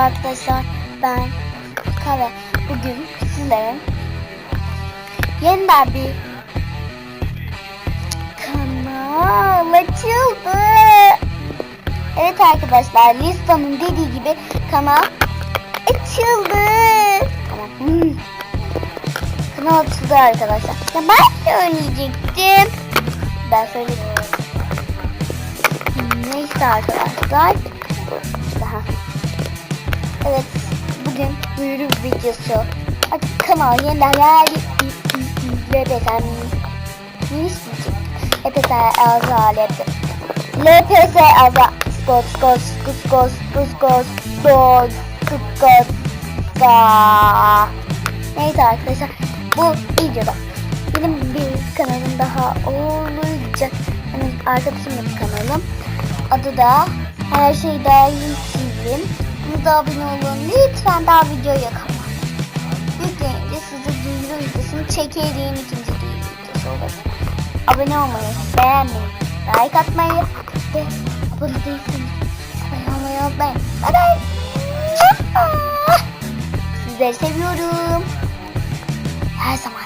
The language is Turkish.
Arkadaşlar ben Kare. Bugün sizlere yeniden bir kanal açıldı. Evet arkadaşlar Lista'nın dediği gibi kanal açıldı. Hmm. Kanal açıldı arkadaşlar. Ya ben söyleyecektim. Ben söyledim. Neyse arkadaşlar. Duyuru videosu. Kanal yeniden. LPS müzik. LPS Elza LPS. Elza. Skos skos skos skos skos skos skos skos skos Neyse arkadaşlar bu videoda benim bir kanalım daha olacak. Yani arkadaşımın kanalım. Adı da Her Şey Dahil TV. Da abone olun. Lütfen daha videoya kapat. Yükleyince size duyuru videosunu çekeceğim ikinci duyuru videosu olur. Abone olmayı, beğenmeyi, like atmayı ve abone değilseniz abone olmayı unutmayın. Bye bye. Sizleri seviyorum. Her zaman